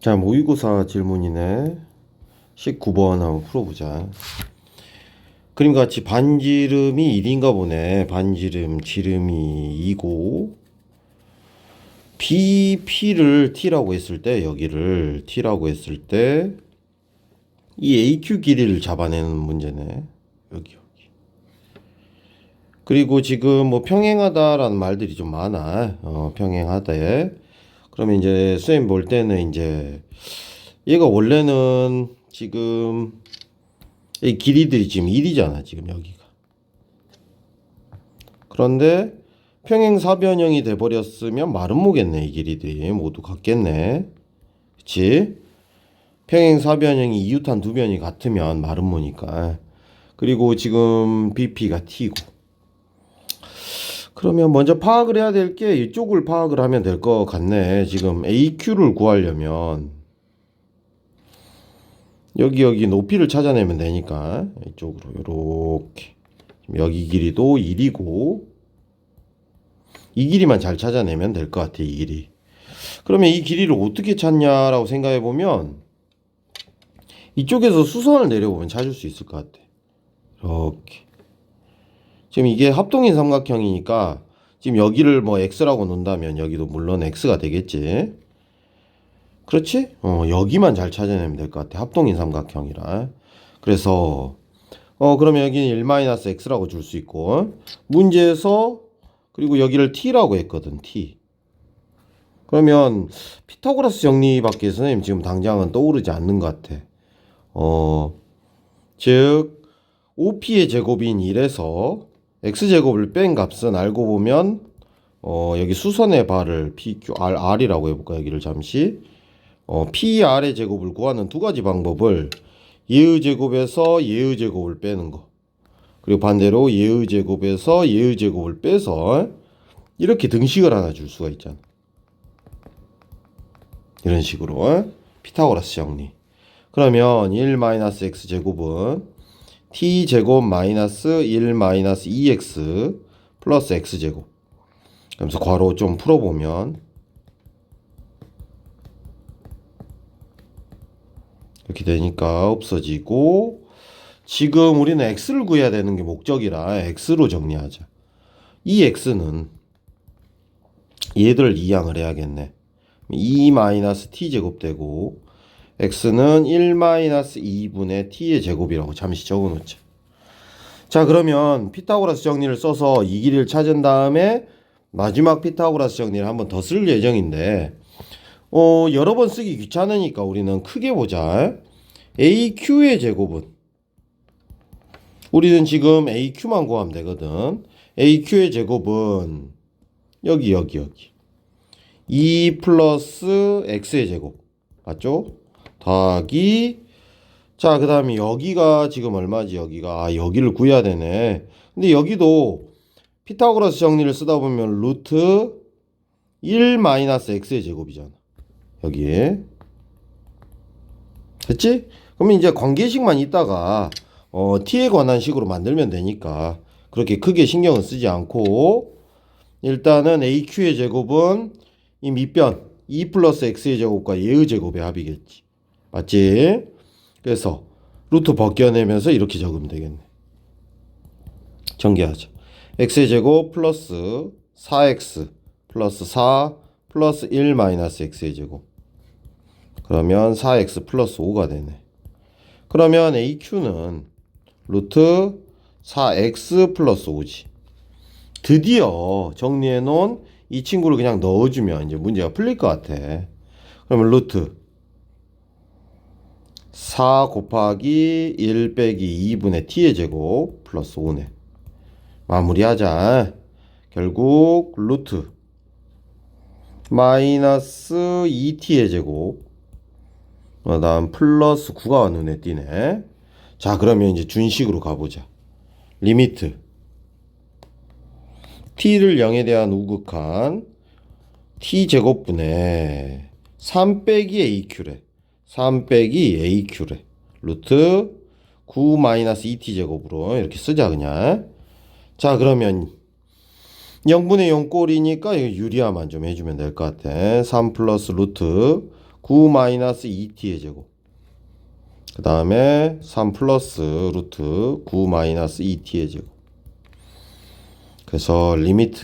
자, 모의고사 질문이네. 19번 한번 풀어보자. 그림 같이 반지름이 1인가 보네. 반지름, 지름이 2고. BP를 T라고 했을 때, 여기를 T라고 했을 때, 이 AQ 길이를 잡아내는 문제네. 여기, 여기. 그리고 지금 뭐 평행하다라는 말들이 좀 많아. 어, 평행하다에. 그러면 이제 쌤볼 때는 이제 얘가 원래는 지금 이 길이들이 지금 1이잖아 지금 여기가. 그런데 평행사변형이 돼버렸으면 마름모겠네 이 길이들이. 모두 같겠네. 그치? 평행사변형이 이웃한 두 변이 같으면 마름모니까. 그리고 지금 BP가 T고 그러면 먼저 파악을 해야 될 게 이쪽을 파악을 하면 될 것 같네. 지금 AQ를 구하려면 여기 여기 높이를 찾아내면 되니까 이쪽으로 이렇게 여기 길이도 1이고 이 길이만 잘 찾아내면 될 것 같아 이 길이. 그러면 이 길이를 어떻게 찾냐라고 생각해 보면 이쪽에서 수선을 내려보면 찾을 수 있을 것 같아. 이렇게. 지금 이게 합동인 삼각형이니까 지금 여기를 뭐 x라고 놓는다면 여기도 물론 x가 되겠지. 그렇지? 어, 여기만 잘 찾아내면 될 것 같아. 합동인 삼각형이라. 그래서 어, 그러면 여기는 1-x라고 줄 수 있고 문제에서 그리고 여기를 t라고 했거든. t. 그러면 피타고라스 정리밖에 선생님 지금 당장은 떠오르지 않는 것 같아. 어, 즉 OP의 제곱인 1에서 x제곱을 뺀 값은 알고 보면 어, 여기 수선의 발을 PQ, R, R이라고 해볼까 여기를 잠시. 어, PR의 제곱을 구하는 두 가지 방법을 예의 제곱에서 예의 제곱을 빼는 거. 그리고 반대로 예의 제곱에서 예의 제곱을 빼서 이렇게 등식을 하나 줄 수가 있잖아. 이런 식으로. 피타고라스 정리. 그러면 1-x 제곱은 t 제곱 마이너스 1 마이너스 2x 플러스 x 제곱. 그러면서 괄호 좀 풀어보면 이렇게 되니까 없어지고 지금 우리는 x를 구해야 되는 게 목적이라 x로 정리하자. 이 x는 얘들 이항을 해야겠네. 2 마이너스 t 제곱 되고 x는 1-2분의 t의 제곱이라고 잠시 적어 놓자. 자, 그러면 피타고라스 정리를 써서 이 길이를 찾은 다음에 마지막 피타고라스 정리를 한번 더 쓸 예정인데, 어, 여러 번 쓰기 귀찮으니까 우리는 크게 보자. AQ의 제곱은 우리는 지금 AQ만 구하면 되거든. AQ의 제곱은 여기, 여기, 여기. 2 플러스 X의 제곱. 맞죠? 더하기 자, 그 다음에 여기가 지금 얼마지, 여기가. 아, 여기를 구해야 되네. 근데 여기도 피타고라스 정리를 쓰다 보면 루트 1 마이너스 x의 제곱이잖아. 여기에. 됐지? 그러면 이제 관계식만 있다가, 어, t에 관한 식으로 만들면 되니까, 그렇게 크게 신경은 쓰지 않고, 일단은 aq의 제곱은 이 밑변, 2 플러스 x의 제곱과 예의 제곱의 합이겠지. 맞지? 그래서 루트 벗겨내면서 이렇게 적으면 되겠네. 전개하자. x의 제곱 플러스 4x 플러스 4 플러스 1 마이너스 x의 제곱. 그러면 4x 플러스 5가 되네. 그러면 AQ는 루트 4x 플러스 5지. 드디어 정리해 놓은 이 친구를 그냥 넣어주면 이제 문제가 풀릴 것 같아. 그러면 루트 4 곱하기 1 빼기 2분의 t의 제곱 플러스 5네. 마무리하자. 결국 루트 마이너스 2t의 제곱 그 다음 플러스 9가 눈에 띄네. 자 그러면 이제 준식으로 가보자. 리미트 t를 0에 대한 우극한 t제곱분의 3 빼기 aq래. 3 빼기 AQ래. 루트 9 마이너스 2T 제곱으로 이렇게 쓰자 그냥. 자 그러면 0분의 0 꼴이니까 이거 유리화만 좀 해주면 될 것 같아. 3 플러스 루트 9 마이너스 2t의 제곱. 그 다음에 3 플러스 루트 9 마이너스 2t의 제곱. 그래서 리미트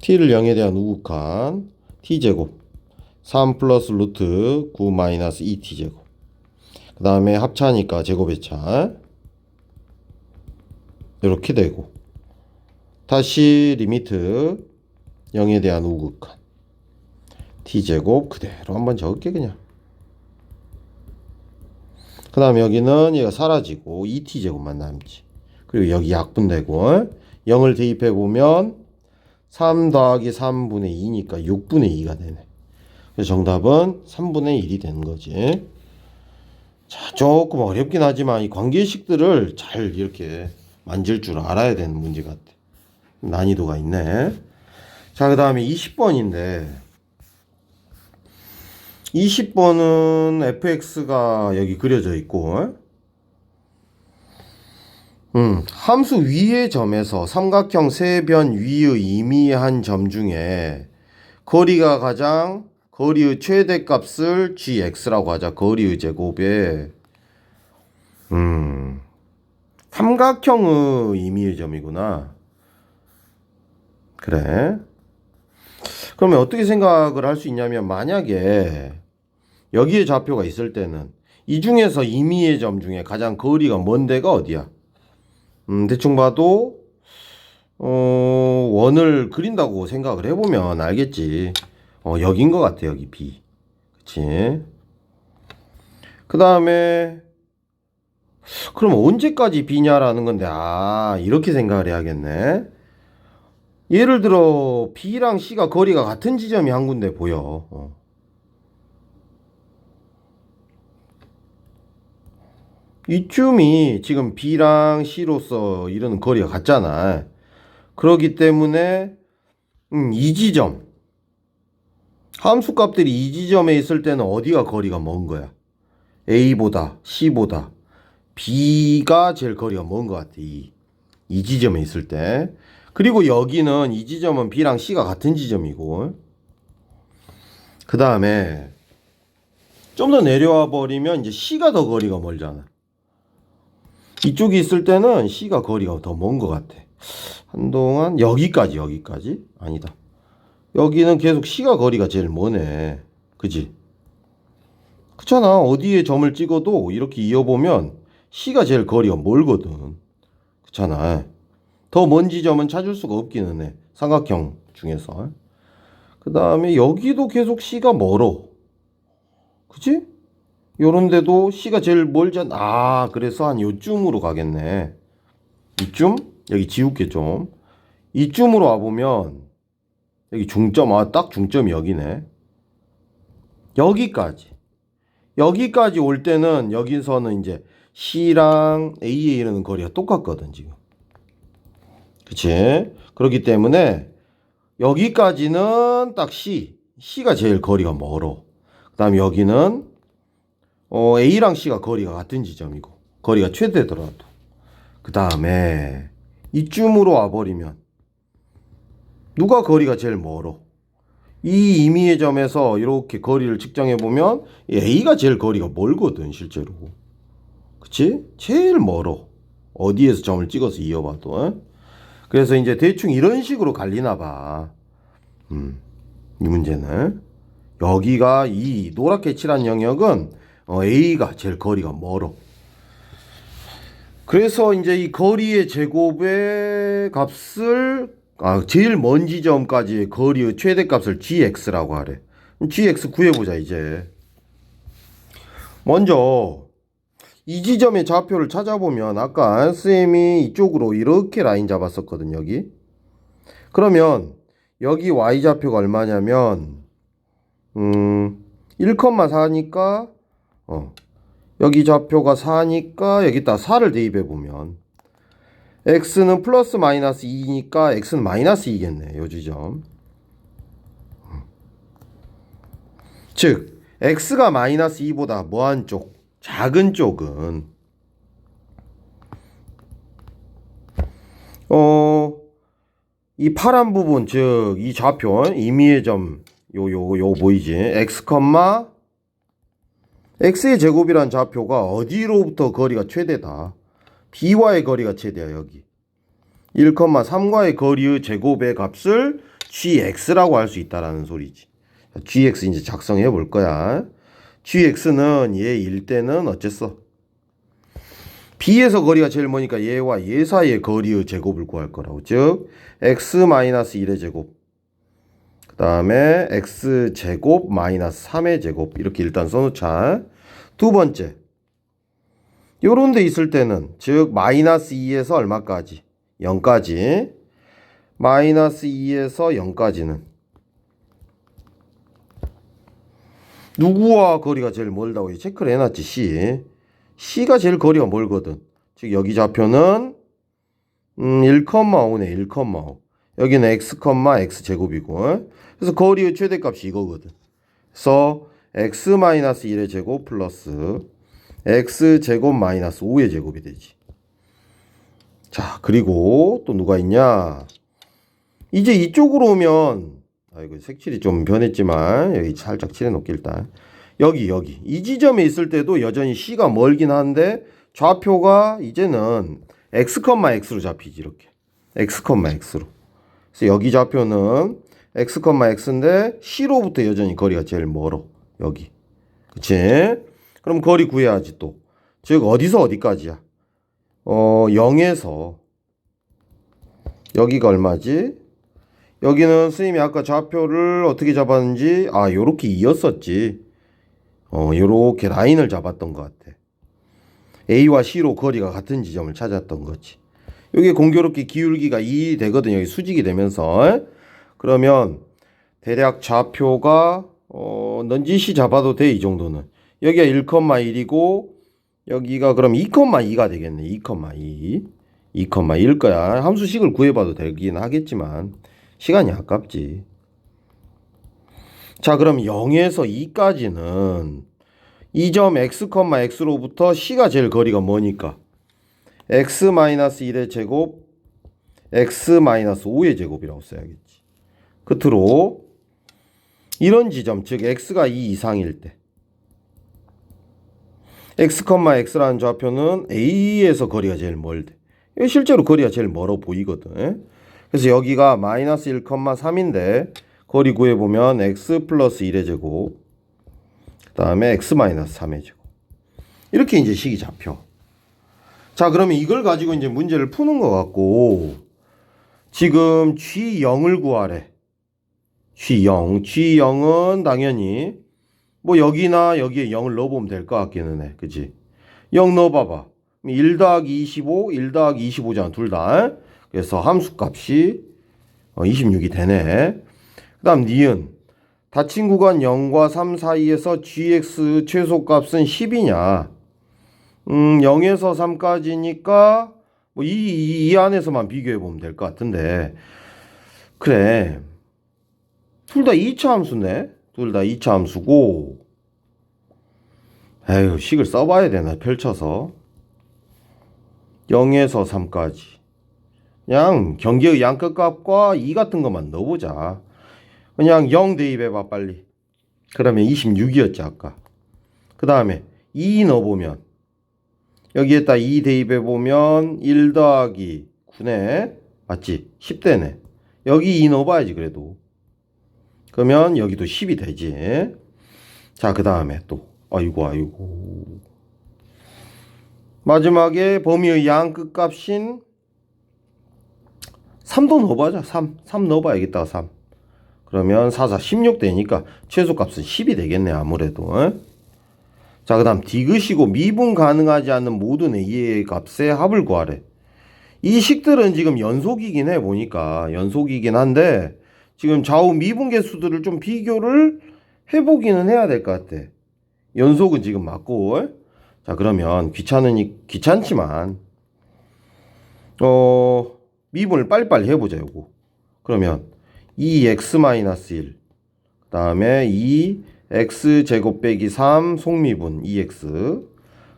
t를 0에 대한 우극한 t제곱 3 플러스 루트 9 마이너스 2t제곱. 그 다음에 합차니까 제곱의 차 이렇게 되고. 다시 리미트 0에 대한 우극한 t제곱 그대로 한번 적을게 그냥. 그 다음에 여기는 얘가 사라지고 2t제곱만 남지. 그리고 여기 약분되고 0을 대입해 보면 3 더하기 3분의 2니까 6분의 2가 되네 정답은 3분의 1이 되는 거지. 자 조금 어렵긴 하지만 이 관계식들을 잘 이렇게 만질 줄 알아야 되는 문제 같아. 난이도가 있네. 자 그 다음에 20번인데 20번은 fx가 여기 그려져 있고 음, 함수 위의 점에서 삼각형 세변 위의 임의한 점 중에 거리가 가장 거리의 최대값을 gx라고 하자. 거리의 제곱에 음, 삼각형의 임의의 점이구나. 그래. 그러면 어떻게 생각을 할 수 있냐면 만약에 여기에 좌표가 있을 때는 이 중에서 임의의 점 중에 가장 거리가 먼 데가 어디야? 음, 대충 봐도 어, 원을 그린다고 생각을 해보면 알겠지. 어, 여긴 것 같아 여기 B. 그치? 그 다음에 그럼 언제까지 B냐라는 건데 아 이렇게 생각을 해야겠네. 예를 들어 B랑 C가 거리가 같은 지점이 한 군데 보여. 어. 이쯤이 지금 B랑 C로서 이런 거리가 같잖아. 그렇기 때문에 음, 이 지점 함수 값들이 이 지점에 있을 때는 어디가 거리가 먼 거야? A보다 C보다 B가 제일 거리가 먼 것 같아. 이, 이 지점에 있을 때. 그리고 여기는 이 지점은 B랑 C가 같은 지점이고 그 다음에 좀 더 내려와 버리면 이제 C가 더 거리가 멀잖아. 이쪽에 있을 때는 C가 거리가 더 먼 것 같아. 한동안 여기까지 여기까지 아니다. 여기는 계속 C가 거리가 제일 머네. 그지? 그렇잖아. 어디에 점을 찍어도 이렇게 이어보면 C가 제일 거리가 멀거든. 그렇잖아. 더 먼 지점은 찾을 수가 없기는 해. 삼각형 중에서. 그 다음에 여기도 계속 C가 멀어. 그치? 요런 데도 C가 제일 멀잖아. 아, 그래서 한 요쯤으로 가겠네. 이쯤? 여기 지울게 좀. 이쯤으로 와보면, 여기 중점, 아, 딱 중점이 여기네. 여기까지. 여기까지 올 때는 여기서는 이제 C랑 A에 이르는 거리가 똑같거든, 지금. 그치? 그렇기 때문에 여기까지는 딱 C. C가 제일 거리가 멀어. 그 다음에 여기는 어, A랑 C가 거리가 같은 지점이고 거리가 최대더라도 그 다음에 이쯤으로 와버리면 누가 거리가 제일 멀어? 이 임의의 점에서 이렇게 거리를 측정해 보면 A가 제일 거리가 멀거든 실제로 그치? 제일 멀어 어디에서 점을 찍어서 이어봐도 어? 그래서 이제 대충 이런 식으로 갈리나 봐 음, 이 문제는 여기가 이 노랗게 칠한 영역은 어, A가 제일 거리가 멀어. 그래서 이제 이 거리의 제곱의 값을 아, 제일 먼 지점까지의 거리의 최대값을 gx라고 하래. gx 구해보자 이제. 먼저 이 지점의 좌표를 찾아보면 아까 쌤이 이쪽으로 이렇게 라인 잡았었거든 여기. 그러면 여기 y 좌표가 얼마냐면 음 1,4니까 어. 여기 좌표가 4니까 여기다 4를 대입해 보면 x는 플러스 마이너스 2니까 x는 마이너스 2겠네. 요 지점. 즉 x가 마이너스 2보다 뭐한 쪽? 작은 쪽은 어 이 파란 부분 즉 이 좌표 임의의 점 요 요 요 보이지 x x의 제곱이란 좌표가 어디로부터 거리가 최대다 b와의 거리가 최대야 여기. 1,3과의 거리의 제곱의 값을 gx라고 할 수 있다라는 소리지. Gx 이제 작성해 볼 거야. Gx는 얘 1대는 어쨌어 b에서 거리가 제일 머니까 얘와 얘 사이의 거리의 제곱을 구할 거라고. 즉 x-1의 제곱. 그 다음에 x 제곱 마이너스 3의 제곱. 이렇게 일단 써놓자. 두 번째 요런 데 있을 때는 즉 마이너스 2에서 얼마까지? 0까지. 마이너스 2에서 0까지는. 누구와 거리가 제일 멀다고 체크를 해놨지 C. C가 제일 거리가 멀거든. 즉 여기 좌표는 음, 1,5네 1,5 여기는 x, x 제곱이고. 그래서 거리의 최대값이 이거거든. 그래서 x-1의 제곱 플러스 x 제곱 마이너스 5의 제곱이 되지. 자 그리고 또 누가 있냐? 이제 이쪽으로 오면 아 이거 색칠이 좀 변했지만 여기 살짝 칠해 놓게 일단. 여기 여기. 이 지점에 있을 때도 여전히 C가 멀긴 한데 좌표가 이제는 x, x로 잡히지 이렇게. X, x로. 그래서 여기 좌표는 x, x인데 C로부터 여전히 거리가 제일 멀어 여기. 그치? 그럼 거리 구해야지 또. 즉 어디서 어디까지야? 어 0에서. 여기가 얼마지? 여기는 스님이 아까 좌표를 어떻게 잡았는지 아 요렇게 이었었지. 어 요렇게 라인을 잡았던 것 같아. A와 C로 거리가 같은 지점을 찾았던 거지. 여기 공교롭게 기울기가 2 되거든요. 여기 수직이 되면서. 그러면 대략 좌표가 어 넌지시 잡아도 돼 이 정도는 여기가 1,1이고 여기가 그럼 2,2가 되겠네. 2,2 2,1일 거야. 함수식을 구해봐도 되긴 하겠지만 시간이 아깝지. 자 그럼 0에서 2까지는 이 점 x, x로부터 c가 제일 거리가 머니까 x-1의 제곱 x-5의 제곱이라고 써야겠지. 끝으로 이런 지점 즉 x가 2 이상일 때 x, x라는 좌표는 a에서 거리가 제일 멀대. 실제로 거리가 제일 멀어 보이거든. 그래서 여기가 마이너스 1,3인데 거리 구해보면 x 플러스 1의 제곱 그 다음에 x 마이너스 3의 제곱. 이렇게 이제 식이 잡혀. 자 그러면 이걸 가지고 이제 문제를 푸는 것 같고 지금 G0을 구하래. G0 G0은 당연히 뭐 여기나 여기에 0을 넣어보면 될 것 같기는 해. 그치? 0 넣어봐봐. 1 더하기 25 1 더하기 25잖아 둘 다. 그래서 함수값이 26이 되네. 그 다음 니은. 닫힌 구간 0과 3 사이에서 gx 최소값은 10이냐? 음 0에서 3까지니까 뭐 이 이, 이 안에서만 비교해 보면 될 것 같은데. 그래. 둘 다 2차 함수네 둘 다 2차 함수고. 에휴 식을 써봐야 되나 펼쳐서. 0에서 3까지. 그냥 경계의 양끝값과 2 같은 것만 넣어보자. 그냥 0 대입해봐 빨리. 그러면 26이었지 아까. 그 다음에 2 넣어보면. 여기에다 2 대입해보면 1 더하기 9네. 맞지? 10대네. 여기 2 넣어봐야지 그래도 그러면 여기도 10이 되지. 자 그 다음에 또 아이고 아이고. 마지막에 범위의 양 끝값인 3도 넣어봐자 3 3 넣어봐야겠다 3 그러면 4, 4, 16 되니까 최소값은 10이 되겠네 아무래도. 자 그 다음 디귿이고 미분 가능하지 않는 모든 A의 값의 합을 구하래. 이 식들은 지금 연속이긴 해 보니까. 연속이긴 한데 지금 좌우 미분계 수들을 좀 비교를 해보기는 해야 될 것 같아. 연속은 지금 맞고. 자 그러면 귀찮으니 귀찮지만 어 미분을 빨리빨리 해보자 요거. 그러면 2x-1 그 다음에 2x 제곱 빼기 3 속미분 2x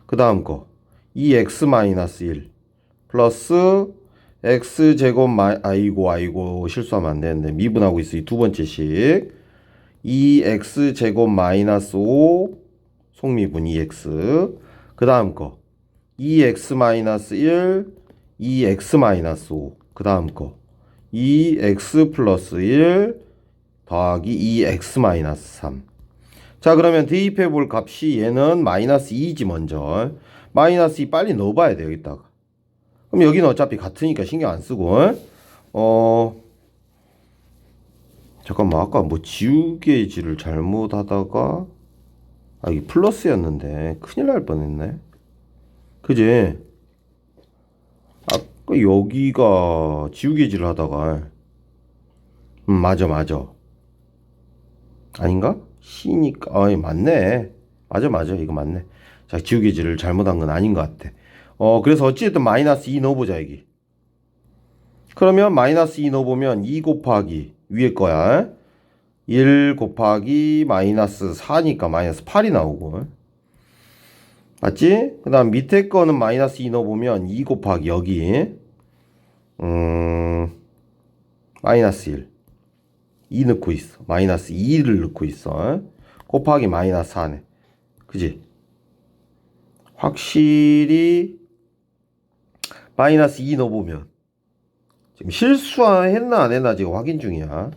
그 다음 거 2x-1 플러스 x제곱 마 아이고 아이고 실수하면 안 되는데 미분하고 있어 이 두 번째 식 2x제곱 마이너스 5 속미분 2x 그 다음 거 2x 마이너스 1 2x 마이너스 5그 다음 거 2x 플러스 1 더하기 2x 마이너스 3 자 그러면 대입해 볼 값이 얘는 마이너스 2지 먼저. 마이너스 2 빨리 넣어봐야 여기다가 그럼 여기는 어차피 같으니까 신경 안 쓰고 어 잠깐만 아까 뭐 지우개질을 잘못하다가 아 이게 플러스였는데 큰일 날 뻔했네. 그지? 아까 여기가 지우개질을 하다가 음 맞아 맞아. 아닌가? C니까 아 맞네. 맞아 맞아. 이거 맞네. 자 지우개질을 잘못한 건 아닌 것 같아 어 그래서 어찌됐든 마이너스 2 넣어보자 여기. 그러면 마이너스 2 넣어보면 2 곱하기 위에 거야. 1 곱하기 마이너스 4니까 마이너스 8이 나오고. 맞지? 그 다음 밑에 거는 마이너스 2 넣어보면 2 곱하기 여기. 음 마이너스 1 2 넣고 있어. 마이너스 2를 넣고 있어. 곱하기 마이너스 4네. 그지? 확실히 마이너스 2 넣어보면 지금 실수했나 안 했나 지금 확인 중이야.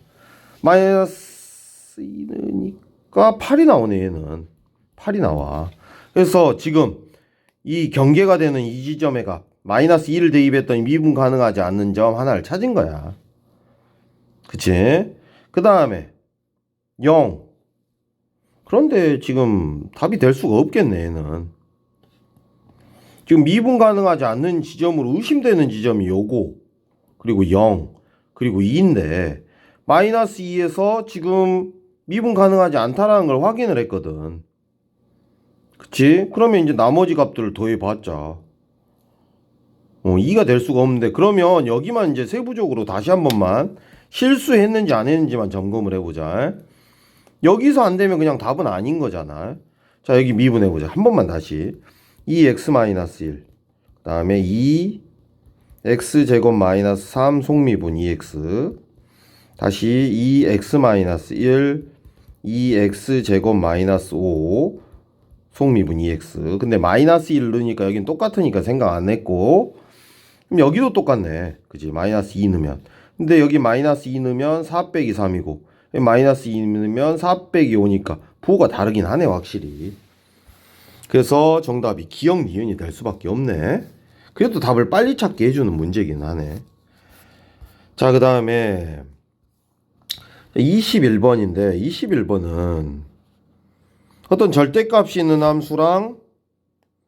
마이너스 2 넣으니까 8이 나오네 얘는. 8이 나와. 그래서 지금 이 경계가 되는 이 지점의 값 마이너스 2를 대입했더니 미분 가능하지 않는 점 하나를 찾은 거야. 그치? 그 다음에 0 그런데 지금 답이 될 수가 없겠네 얘는 지금 미분 가능하지 않는 지점으로 의심되는 지점이 요거 그리고 0 그리고 2인데 마이너스 2에서 지금 미분 가능하지 않다라는 걸 확인을 했거든. 그치? 그러면 이제 나머지 값들을 더해 봤자. 어, 2가 될 수가 없는데 그러면 여기만 이제 세부적으로 다시 한 번만 실수했는지 안 했는지만 점검을 해보자. 여기서 안 되면 그냥 답은 아닌 거잖아. 자 여기 미분해보자. 한 번만 다시 2x-1 그 다음에 2 x제곱 마이너스 3 속미분 2x 다시 2x-1 2x제곱 마이너스 5 속미분 2x 근데 마이너스 1 넣으니까 여긴 똑같으니까 생각 안 했고. 그럼 여기도 똑같네. 그지? 마이너스 2 넣으면. 근데 여기 마이너스 2 넣으면 4 빼기 3이고 마이너스 2 넣으면 4 빼기 5니까 부호가 다르긴 하네 확실히 그래서 정답이 기억 니은이 될 수밖에 없네 그래도 답을 빨리 찾게 해주는 문제긴 하네 자 그 다음에 21번인데 21번은 어떤 절대값이 있는 함수랑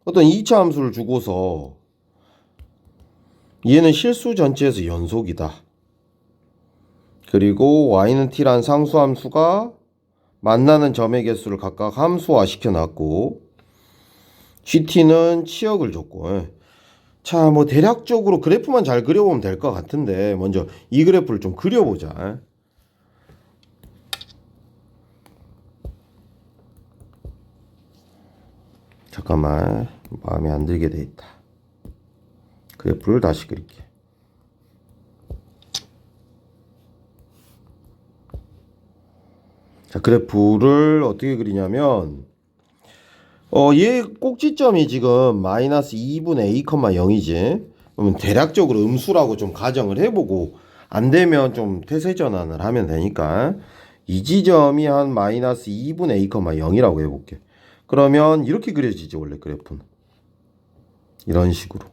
어떤 2차 함수를 주고서 얘는 실수 전체에서 연속이다. 그리고 y는 t란 상수 함수가 만나는 점의 개수를 각각 함수화 시켜놨고 gt는 치역을 줬고 자 뭐 대략적으로 그래프만 잘 그려보면 될 것 같은데 먼저 이 그래프를 좀 그려보자 잠깐만 마음에 안 들게 돼 있다. 그래프를 다시 그릴게. 자 그래프를 어떻게 그리냐면 어 얘 꼭지점이 지금 마이너스 2분의 a, 0이지. 그러면 대략적으로 음수라고 좀 가정을 해보고 안 되면 좀 태세 전환을 하면 되니까 이 지점이 한 마이너스 2분의 a, 0이라고 해볼게. 그러면 이렇게 그려지지 원래 그래프는. 이런 식으로.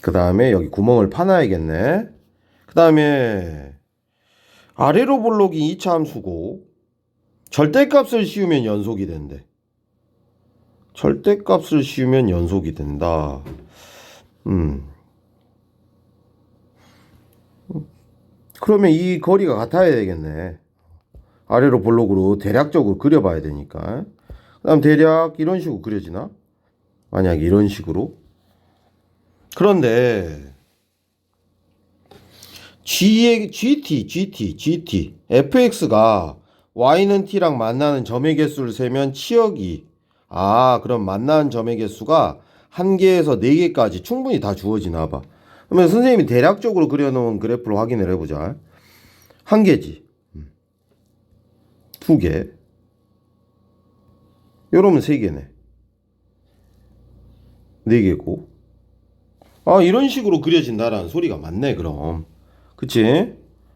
그 다음에 여기 구멍을 파놔야겠네. 그 다음에 아래로 볼록이 2차 함수고 절대값을 씌우면 연속이 된대 절대값을 씌우면 연속이 된다. 음. 그러면 이 거리가 같아야 되겠네. 아래로 볼록으로 대략적으로 그려봐야 되니까. 그 다음 대략 이런 식으로 그려지나? 만약 이런 식으로? 그런데 G의 GT, GT, GT, fx가 y는 t랑 만나는 점의 개수를 세면 치역이 아 그럼 만나는 점의 개수가 한 개에서 네 개까지 충분히 다 주어지나 봐. 그러면 선생님이 대략적으로 그려놓은 그래프를 확인을 해보자. 한 개지. 음. 두 개. 요러면 세 개네. 네 개고. 아, 이런 식으로 그려진다라는 소리가 맞네, 그럼. 그치?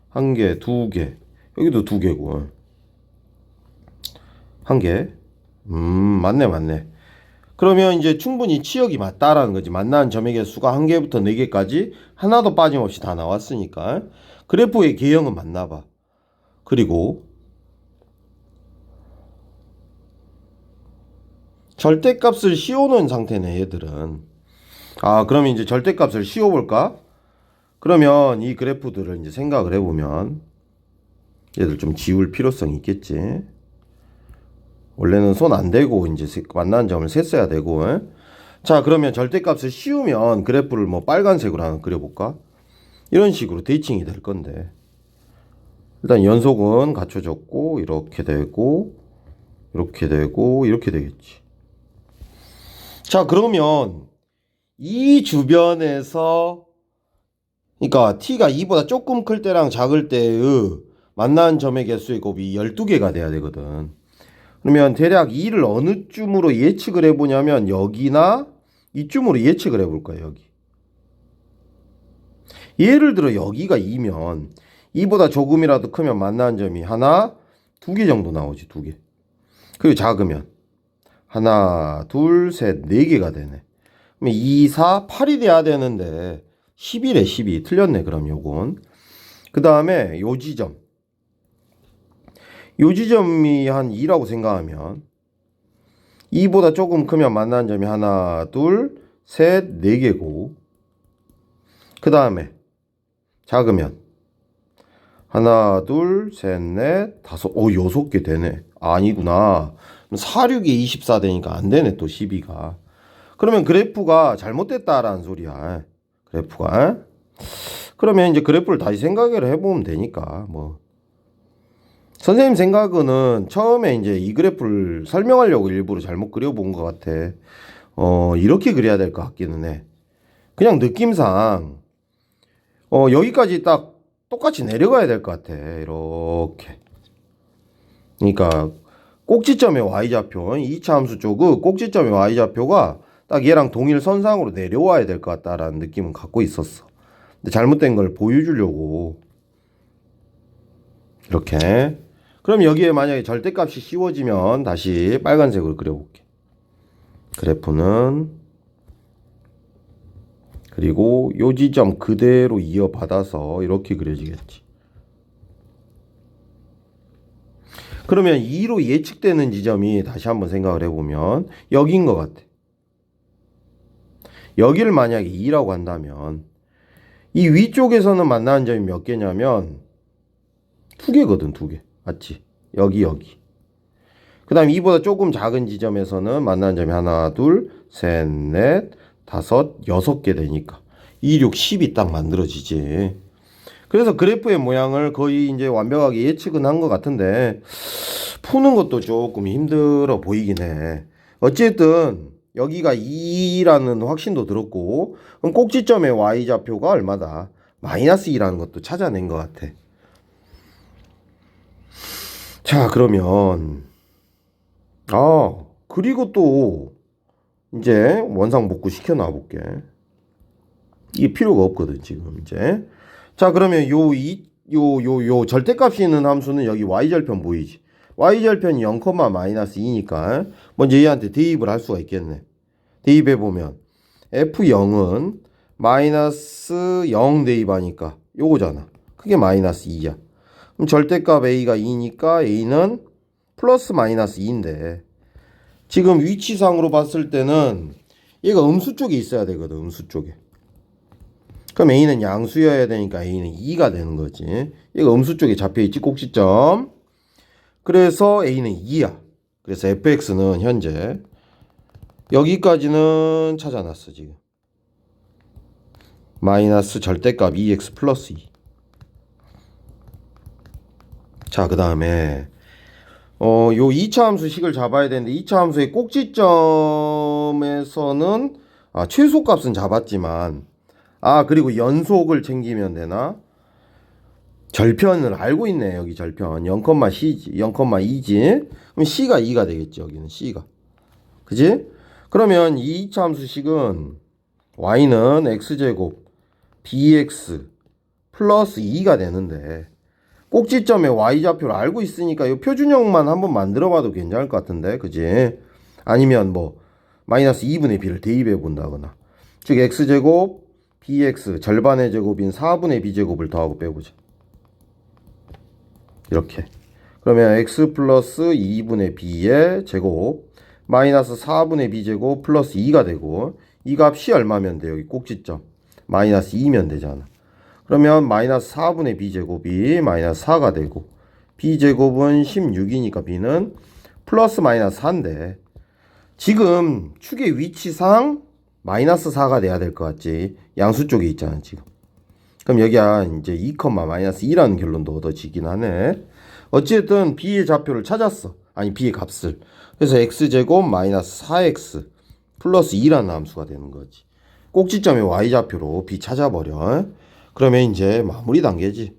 한 개, 두 개. 여기도 두 개고. 한 개. 음, 맞네, 맞네. 그러면 이제 충분히 치역이 맞다라는 거지. 만나는 점의 개수가 한 개부터 네 개까지 하나도 빠짐없이 다 나왔으니까. 그래프의 개형은 맞나 봐. 그리고 절대값을 씌워놓은 상태네, 얘들은. 아, 그러면 이제 절대값을 씌워볼까? 그러면 이 그래프들을 이제 생각을 해보면 얘들 좀 지울 필요성이 있겠지. 원래는 손 안 대고 이제 세- 만나는 점을 셌어야 되고. 에? 자, 그러면 절대값을 씌우면 그래프를 뭐 빨간색으로 하나 그려볼까? 이런 식으로 대칭이 될 건데. 일단 연속은 갖춰졌고, 이렇게 되고, 이렇게 되고, 이렇게 되겠지. 자, 그러면 이 주변에서 그러니까 t가 2보다 조금 클 때랑 작을 때의 만나는 점의 개수의 곱이 12개가 돼야 되거든. 그러면 대략 2를 어느 쯤으로 예측을 해보냐면 여기나 이쯤으로 예측을 해볼 거야 여기. 예를 들어 여기가 2면 2보다 조금이라도 크면 만나는 점이 하나, 두 개 정도 나오지 두 개. 그리고 작으면 하나, 둘, 셋, 네 개가 되네. 그럼 2, 4, 8이 돼야 되는데 11에 12 틀렸네 그럼 요건. 그 다음에 요 지점. 요 지점이 한 2라고 생각하면 2보다 조금 크면 만나는 점이 하나, 둘, 셋, 네 개고 그 다음에 작으면 하나, 둘, 셋, 넷, 다섯, 오, 여섯 개 되네. 아니구나. 4, 6이 24 되니까 안 되네, 또 12가. 그러면 그래프가 잘못됐다라는 소리야. 그래프가. 그러면 이제 그래프를 다시 생각을 해보면 되니까, 뭐. 선생님 생각은 처음에 이제 이 그래프를 설명하려고 일부러 잘못 그려본 것 같아. 어, 이렇게 그려야 될 것 같기는 해. 그냥 느낌상, 어, 여기까지 딱 똑같이 내려가야 될 것 같아. 이렇게. 그러니까, 꼭지점의 y좌표, 2차 함수 쪽의 꼭지점의 y좌표가 딱 얘랑 동일 선상으로 내려와야 될 것 같다라는 느낌은 갖고 있었어. 근데 잘못된 걸 보여주려고. 이렇게. 그럼 여기에 만약에 절대값이 씌워지면 다시 빨간색으로 그려볼게. 그래프는 그리고 요 지점 그대로 이어받아서 이렇게 그려지겠지. 그러면 2로 예측되는 지점이 다시 한번 생각을 해보면 여기인 것 같아. 여기를 만약에 2라고 한다면 이 위쪽에서는 만나는 점이 몇 개냐면 두 개거든, 두 개. 맞지? 여기, 여기. 그 다음 2보다 조금 작은 지점에서는 만나는 점이 하나, 둘, 셋, 넷, 다섯, 여섯 개 되니까 2, 6, 10이 딱 만들어지지. 그래서 그래프의 모양을 거의 이제 완벽하게 예측은 한 것 같은데 푸는 것도 조금 힘들어 보이긴 해. 어쨌든 여기가 2라는 확신도 들었고 그럼 꼭지점의 y좌표가 얼마다? 마이너스 2라는 것도 찾아낸 것 같아. 자 그러면 아 그리고 또 이제 원상 복구 시켜 놔 볼게. 이게 필요가 없거든 지금 이제. 자 그러면 요 이 요 요 요 절대값이 있는 함수는 여기 y절편 보이지? y절편이 0, 마이너스 2니까 먼저 얘한테 대입을 할 수가 있겠네. 대입해 보면 f0은 마이너스 0 대입하니까 요거잖아. 그게 마이너스 2야. 그럼 절대값 a가 2니까 a는 플러스 마이너스 2인데 지금 위치상으로 봤을 때는 얘가 음수 쪽에 있어야 되거든. 음수 쪽에. 그럼 A는 양수여야 되니까 A는 2가 되는 거지. 얘가 음수 쪽에 잡혀있지, 꼭지점. 그래서 A는 2야. 그래서 fx는 현재 여기까지는 찾아놨어, 지금. 마이너스 절대값 2x 플러스 2. 자, 그 다음에, 어, 요 2차 함수 식을 잡아야 되는데, 2차 함수의 꼭지점에서는, 아, 최소 값은 잡았지만, 아 그리고 연속을 챙기면 되나? 절편을 알고 있네 여기 절편 0,c지 0,2지 그럼 c가 2가 되겠지 여기는 c가 그지? 그러면 이 2차 함수식은 y는 x제곱 bx 플러스 2가 되는데 꼭지점에 y좌표를 알고 있으니까 이 표준형만 한번 만들어 봐도 괜찮을 것 같은데 그지? 아니면 뭐 마이너스 2분의 b를 대입해 본다거나. 즉 x제곱 bx 절반의 제곱인 4분의 b제곱을 더하고 빼보자. 이렇게. 그러면 x 플러스 2분의 b의 제곱 마이너스 4분의 b제곱 플러스 2가 되고 이 값이 얼마면 돼 여기 꼭지점. 마이너스 2면 되잖아 그러면 마이너스 4분의 b제곱이 마이너스 4가 되고 b제곱은 16이니까 b는 플러스 마이너스 4인데 지금 축의 위치상 마이너스 4가 돼야 될 것 같지? 양수 쪽에 있잖아 지금. 그럼 여기야 이제 2, 마이너스 2라는 결론도 얻어지긴 하네. 어쨌든 b의 좌표를 찾았어. 아니 b의 값을. 그래서 x제곱 마이너스 4x 플러스 2라는 함수가 되는 거지. 꼭지점의 y좌표로 b 찾아버려 그러면 이제 마무리 단계지.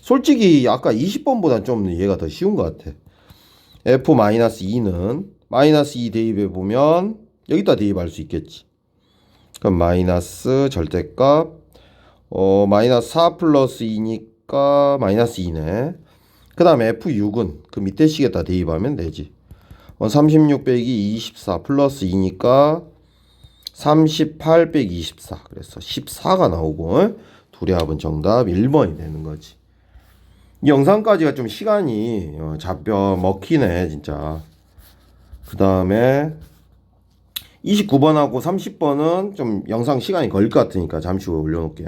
솔직히 아까 20번보다 좀 얘가 더 쉬운 것 같아. F-2는 마이너스 2 대입해 보면 여기다 대입할 수 있겠지. 그럼 마이너스 절대값 어 마이너스 4 플러스 2니까 마이너스 2네. 그 다음에 f6은 그 밑에 식에다 대입하면 되지. 어, 36 빼기 24 플러스 2니까 38 빼기 24 그래서 14가 나오고 둘의 합은 정답 1번이 되는 거지. 이 영상까지가 좀 시간이 어, 잡혀 먹히네 진짜. 그 다음에 29번하고 30번은 좀 영상 시간이 걸릴 것 같으니까 잠시 후에 올려놓을게